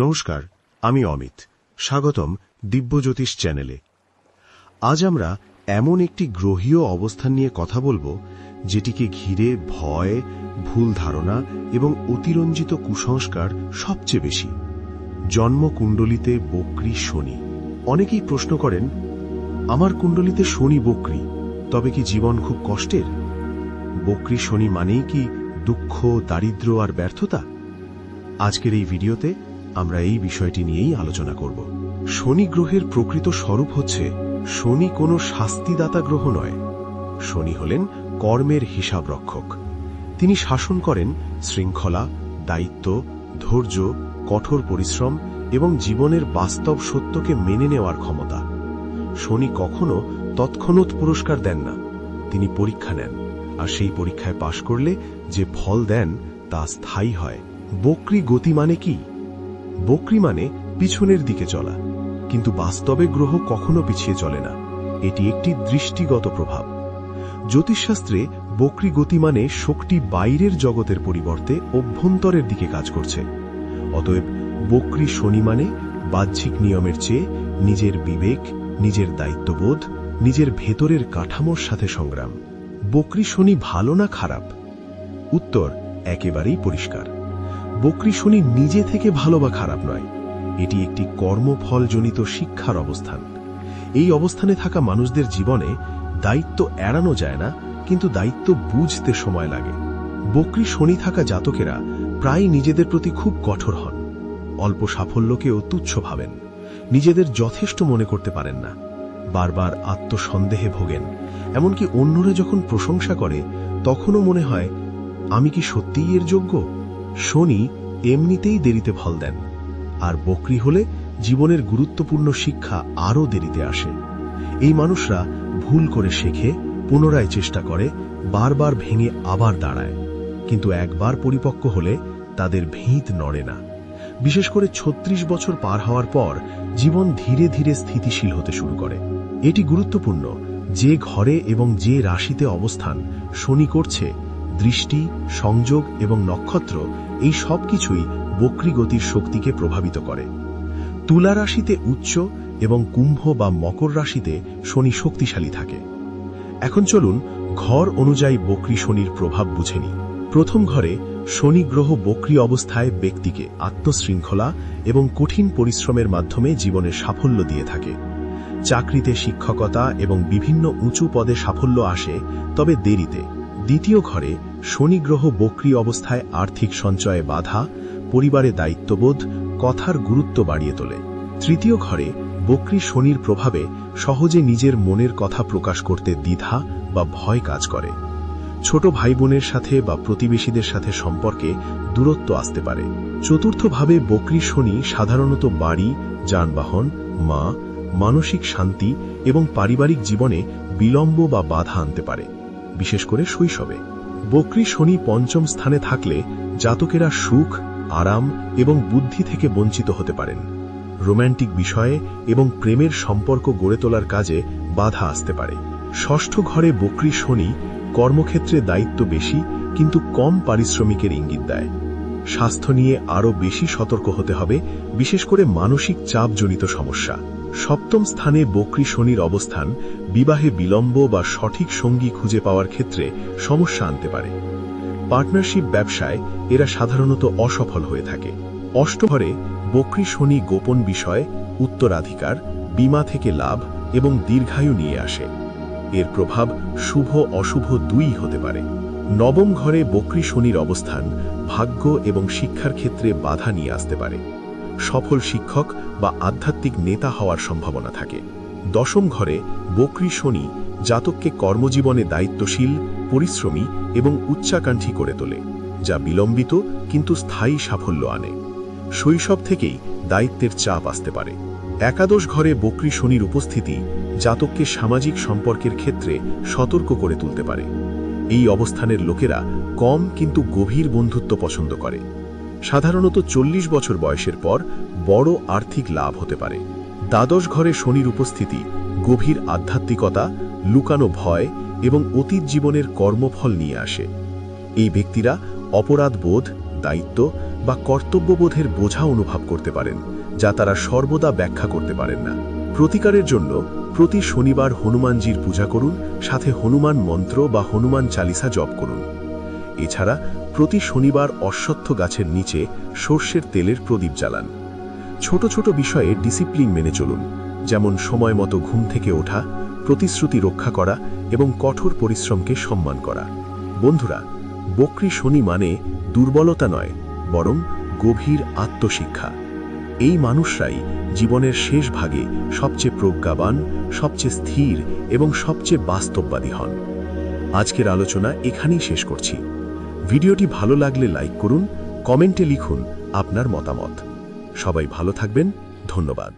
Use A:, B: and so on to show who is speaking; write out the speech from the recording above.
A: নমস্কার, আমি অমিত। স্বাগতম দিব্যজ্যোতিষ চ্যানেলে। আজ আমরা এমন একটি গ্রহীয় অবস্থান নিয়ে কথা বলব, যেটিকে ঘিরে ভয়, ভুল ধারণা এবং অতিরঞ্জিত কুসংস্কার সবচেয়ে বেশি। জন্মকুণ্ডলিতে বক্রী শনি। অনেকেই প্রশ্ন করেন, আমার কুণ্ডলিতে শনি বক্রী, তবে কি জীবন খুব কষ্টের? বক্রী শনি মানেই কি দুঃখ দারিদ্র আর ব্যর্থতা? আজকের এই ভিডিওতে আমরা এই বিষয়টি নিয়েই আলোচনা করব। শনি গ্রহের প্রকৃত স্বরূপ হচ্ছে, শনি কোনো শাস্তিদাতা গ্রহ নয়। শনি হলেন কর্মের হিসাব রক্ষক তিনি শাসন করেন, শৃঙ্খলা, দায়িত্ব, ধৈর্য, কঠোর পরিশ্রম এবং জীবনের বাস্তব সত্যকে মেনে নেওয়ার ক্ষমতা। শনি কখনো তৎক্ষণাৎ পুরস্কার দেন না। তিনি পরীক্ষা নেন, আর সেই পরীক্ষায় পাশ করলে যে ফল দেন তা স্থায়ী হয়। বক্রি গতি মানে কি? বক্রি মানে পিছনের দিকে চলা। কিন্তু বাস্তবে গ্রহ কখনো পিছিয়ে চলে না। এটি একটি দৃষ্টিগত প্রভাব। জ্যোতিষশাস্ত্রে বক্রি গতি মানে শক্তি বাইরের জগতের পরিবর্তে অভ্যন্তরের দিকে কাজ করছে। অতএব বক্রি শনি মানে বাহ্যিক নিয়মের চেয়ে নিজের বিবেক, নিজের দায়িত্ববোধ, নিজের ভেতরের কাঠামোর সাথে সংগ্রাম। বক্রি শনি ভালো না খারাপ? উত্তর একেবারেই পরিষ্কার। বক্রি শনি নিজে থেকে ভালো বা খারাপ নয়। এটি একটি কর্মফলজনিত শিক্ষার অবস্থান। এই অবস্থানে থাকা মানুষদের জীবনে দায়িত্ব এড়ানো যায় না, কিন্তু দায়িত্ব বুঝতে সময় লাগে। বক্রি শনি থাকা জাতকেরা প্রায় নিজেদের প্রতি খুব কঠোর হন। অল্প সাফল্যকেও তুচ্ছ ভাবেন। নিজেদের যথেষ্ট মনে করতে পারেন না। বারবার আত্মসন্দেহে ভোগেন। এমনকি অন্যরা যখন প্রশংসা করে, তখনও মনে হয়, আমি কি সত্যিই এর যোগ্য? শনি এমনিতেই দেরিতে ফল দেন, আর বকরি হলে জীবনের গুরুত্বপূর্ণ শিক্ষা আরও দেরিতে আসে। এই মানুষরা ভুল করে শেখে, পুনরায় চেষ্টা করে, বারবার ভেঙে আবার দাঁড়ায়। কিন্তু একবার পরিপক্ক হলে তাদের ভিত নড়ে না। বিশেষ করে ছত্রিশ বছর পার হওয়ার পর জীবন ধীরে ধীরে স্থিতিশীল হতে শুরু করে। এটি গুরুত্বপূর্ণ যে ঘরে এবং যে রাশিতে অবস্থান শনি করছে দৃষ্টি, সংযোগ এবং নক্ষত্র এই সব কিছুই বক্রী গতির শক্তিকে প্রভাবিত করে। তুলা রাশিতে উচ্চ এবং কুম্ভ বা মকর রাশিতে শনি শক্তিশালী থাকে। এখন চলুন ঘর অনুযায়ী বক্রি শনির প্রভাব বুঝে নিই। প্রথম ঘরে শনি গ্রহ বক্রী অবস্থায় ব্যক্তিকে আত্মশৃঙ্খলা এবং কঠিন পরিশ্রমের মাধ্যমে জীবনে সাফল্য দিয়ে থাকে। চাকরিতে শিক্ষকতা এবং বিভিন্ন উঁচু পদে সাফল্য আসে, তবে দেরিতে। দ্বিতীয় ঘরে শনি গ্রহ বক্রী অবস্থায় আর্থিক সঞ্চয়ে বাধা, পরিবারে দায়িত্ববোধ, কথার গুরুত্ব বাড়িয়ে তোলে। তৃতীয় ঘরে বক্রী শনির প্রভাবে সহজে নিজের মনের কথা প্রকাশ করতে দ্বিধা বা ভয় কাজ করে। ছোট ভাই বোনের সাথে বা প্রতিবেশীদের সাথে সম্পর্কে দূরত্ব আসতে পারে। চতুর্থভাবে বক্রী শনি সাধারণত বাড়ি, যানবাহন, মা, মানসিক শান্তি এবং পারিবারিক জীবনে বিলম্ব বা বাধা আনতে পারে, বিশেষ করে শৈশবে। বক্রী শনি পঞ্চম স্থানে থাকলে জাতকেরা সুখ, আরাম এবং বুদ্ধি থেকে বঞ্চিত হতে পারেন। রোম্যান্টিক বিষয়ে এবং প্রেমের সম্পর্ক গড়ে তোলার কাজে বাধা আসতে পারে। ষষ্ঠ ঘরে বক্রী শনি কর্মক্ষেত্রে দায়িত্ব বেশি, কিন্তু কম পারিশ্রমিকের ইঙ্গিত দেয়। স্বাস্থ্য নিয়ে আরও বেশি সতর্ক হতে হবে, বিশেষ করে মানসিক চাপজনিত সমস্যা। সপ্তম স্থানে বক্রী শনির অবস্থান, বিবাহে বিলম্ব বা সঠিক সঙ্গী খুঁজে পাওয়ার ক্ষেত্রে সমস্যা আনতে পারে। পার্টনারশিপ ব্যবসায় এরা সাধারণত অসফল হয়ে থাকে। অষ্টঘরে বক্রী শনি গোপন বিষয়, উত্তরাধিকার, বিমা থেকে লাভ এবং দীর্ঘায়ু নিয়ে আসে। এর প্রভাব শুভ অশুভ দুই হতে পারে। নবম ঘরে বক্রী শনির অবস্থান ভাগ্য এবং শিক্ষার ক্ষেত্রে বাধা নিয়ে আসতে পারে। সফল শিক্ষক বা আধ্যাত্মিক নেতা হওয়ার সম্ভাবনা থাকে। দশম ঘরে বক্রী শনি জাতককে কর্মজীবনে দায়িত্বশীল, পরিশ্রমী এবং উচ্চাকাঙ্ক্ষী করে তোলে, যা বিলম্বিত কিন্তু স্থায়ী সাফল্য আনে। শৈশব থেকেই দায়িত্বের চাপ আসতে পারে। একাদশ ঘরে বক্রী শনির উপস্থিতি জাতককে সামাজিক সম্পর্কের ক্ষেত্রে সতর্ক করে তুলতে পারে। এই অবস্থানের লোকেরা কম কিন্তু গভীর বন্ধুত্ব পছন্দ করে। সাধারণত চল্লিশ বছর বয়সের পর বড় আর্থিক লাভ হতে পারে। দ্বাদশ ঘরে শনির উপস্থিতি, গভীর আধ্যাত্মিকতা, লুকানো ভয় এবং অতীত জীবনের কর্মফল নিয়ে আসে। এই ব্যক্তিরা অপরাধ বোধ, দায়িত্ব
B: বা কর্তব্যবোধের বোঝা অনুভব করতে পারেন, যা তারা সর্বদা ব্যাখ্যা করতে পারেন না। প্রতিকারের জন্য প্রতি শনিবার হনুমানজির পূজা করুন, সাথে হনুমান মন্ত্র বা হনুমান চালিসা জপ করুন। এছাড়া প্রতি শনিবার অশ্বত্থ গাছের নিচে সর্ষের তেলের প্রদীপ জ্বালান। ছোট ছোট বিষয়ে ডিসিপ্লিন মেনে চলুন, যেমন সময় মতো ঘুম থেকে ওঠা, প্রতিশ্রুতি রক্ষা করা এবং কঠোর পরিশ্রমকে সম্মান করা। বন্ধুরা, বকরি শনি মানে দুর্বলতা নয়, বরং গভীর আত্মশিক্ষা। এই মানুষরাই জীবনের শেষ ভাগে সবচেয়ে প্রজ্ঞাবান, সবচেয়ে স্থির এবং সবচেয়ে বাস্তববাদী হন। আজকের আলোচনা এখানেই শেষ করছি। ভিডিওটি ভালো লাগলে লাইক করুন কমেন্টে লিখুন আপনার মতামত। সবাই ভালো থাকবেন ধন্যবাদ।